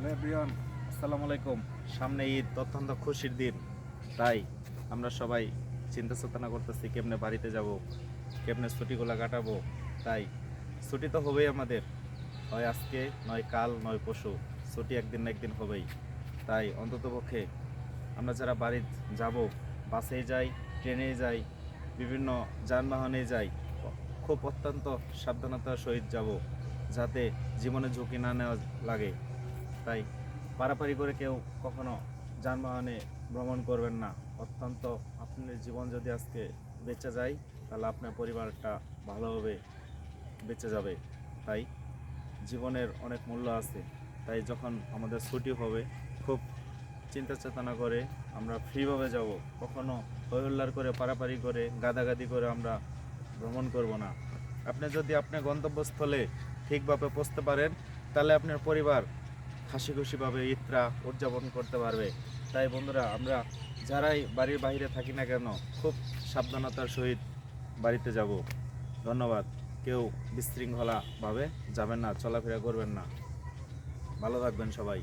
Hello everyone, আসসালামু আলাইকুম। সামনে ঈদ, অত্যন্ত খুশির দিন। তাই আমরা সবাই চিন্তা চেতনা করতেছি, কেমনে বাড়িতে যাব, কেমনে ছুটিগুলো কাটাবো। তাই ছুটি তো হবেই আমাদের। হয় আজকে, নয় কাল, নয় পশু। ছুটি একদিন না একদিন হবেই। তাই অন্ততপক্ষে আমরা যারা বাড়ি যাব বাসে যাই ট্রেনে যাই, বিভিন্ন যানবাহনে যাই, খুব অত্যন্ত সাবধানতার সহিত যাব, যাতে জীবনে ঝুঁকি না নেওয়া লাগে। তাই পারাপারি করে কেউ কখনো যানবাহনে ভ্রমণ করবেন না। অত্যন্ত আপনার জীবন যদি আজকে বেঁচে যায়, তাহলে আপনার পরিবারটা ভালোভাবে বেঁচে যাবে। তাই জীবনের অনেক মূল্য আছে। তাই যখন আমাদের ছুটি হবে, খুব চিন্তা চেতনা করে আমরা ফ্রিভাবে যাব। কখনো হৈহুল্লার করে, পারাপারি করে, গাদাগাদি করে আমরা ভ্রমণ করব না। আপনি যদি আপনার গন্তব্যস্থলে ঠিকভাবে পৌঁছতে পারেন, তাহলে আপনার পরিবার হাসি খুশিভাবে ঈদটা উদযাপন করতে পারবে। তাই বন্ধুরা, আমরা যারাই বাড়ির বাইরে থাকি না কেন, খুব সাবধানতার সহিত বাড়িতে যাব। ধন্যবাদ। কেউ বিশৃঙ্খলাভাবে যাবেন না, চলাফেরা করবেন না। ভালো থাকবেন সবাই।